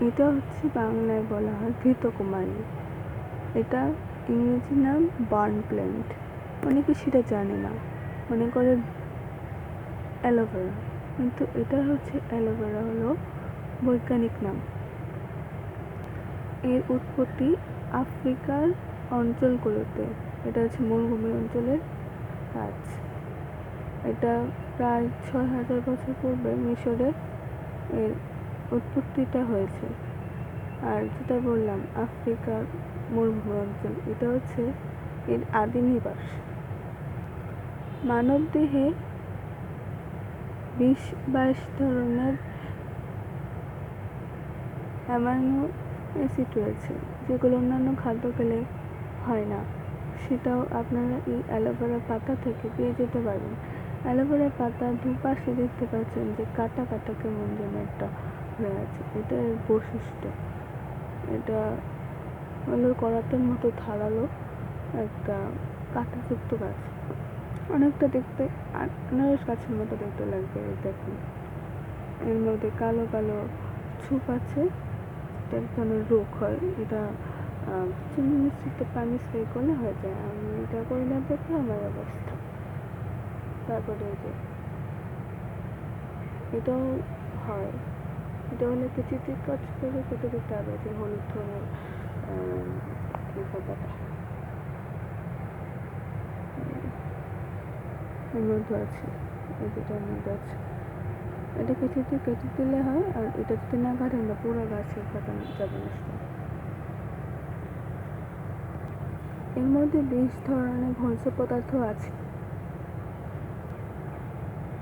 এটা হচ্ছে বাংলায় বলা হয় ঘৃতকুমারী এটা ইংরেজি নাম বার্ন প্ল্যান্ট অনেকে সেটা জানে না। মনে করে অ্যালোভেরা। কিন্তু এটা হচ্ছে অ্যালোভেরা হলো বৈজ্ঞানিক নাম। এর উৎপত্তি আফ্রিকার অঞ্চলগুলোতে। এটা হচ্ছে মরুভূমি অঞ্চলের কাজ। এটা প্রায় ছয় হাজার বছর পূর্বে মিশরে এর উৎপত্তিটা হয়েছে। আর যেটা বললাম, আফ্রিকার মরুভূমি অঞ্চল এটা হচ্ছে এর আদি নিবাস। মানব দেহে বিশ বাইশ ধরনের অ্যামাইনো অ্যাসিড রয়েছে, যেগুলো অন্যান্য খাদ্য খেলে হয় না। সেটাও আপনারা এই অ্যালোভেরা পাতা থেকে পেয়ে যেতে পারবেন। অ্যালোভেরা পাতা দুপাশে দেখতে পাচ্ছেন যে কাটা কাটা কেমন যেন একটা আছে, এটা এর বৈশিষ্ট্য। এটা হলো করাতের মতো ধারালো একটা কাঁটাযুক্ত গাছ। অনেকটা দেখতে, আনারস গাছের মতো দেখতে লাগবে দেখুন। এর মধ্যে কালো কালো ছোপ আছে এটা এক ধরনের রোগ হয়, এটা চিনি মিশ্রিত পানি স্প্রে করলে হয়ে যায়। আমি এটা করি না দেখে আমার অবস্থা। তারপরে এই যে, এটাও হয়। এটা হলে কিছুতে কাজ করে কেটে দিতে হবে যে হলুদ এই পাতাটা এর মধ্যে আছে, এই যেটার মধ্যে আছে। এটা কিছুতে কেটে দিলে হয়, আর এটা যদি না কাটেন না পুরো গাছের কাটানো যাবে নষ্ট। এর মধ্যে বিশ ধরনের ভৈজ পদার্থ আছে।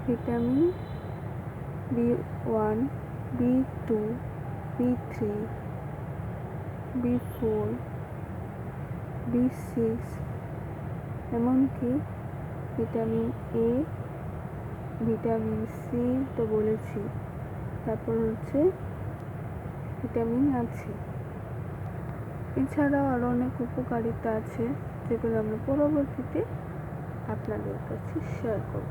Vitamin B one B two B three B four B six এমনকি ভিটামিন এ ভিটামিন সি তো বলেছি। তারপর হচ্ছে ভিটামিন আছে। এছাড়াও আরও অনেক উপকারিতা আছে, যেগুলো আমরা পরবর্তীতে আপনাদের কাছে শেয়ার করব।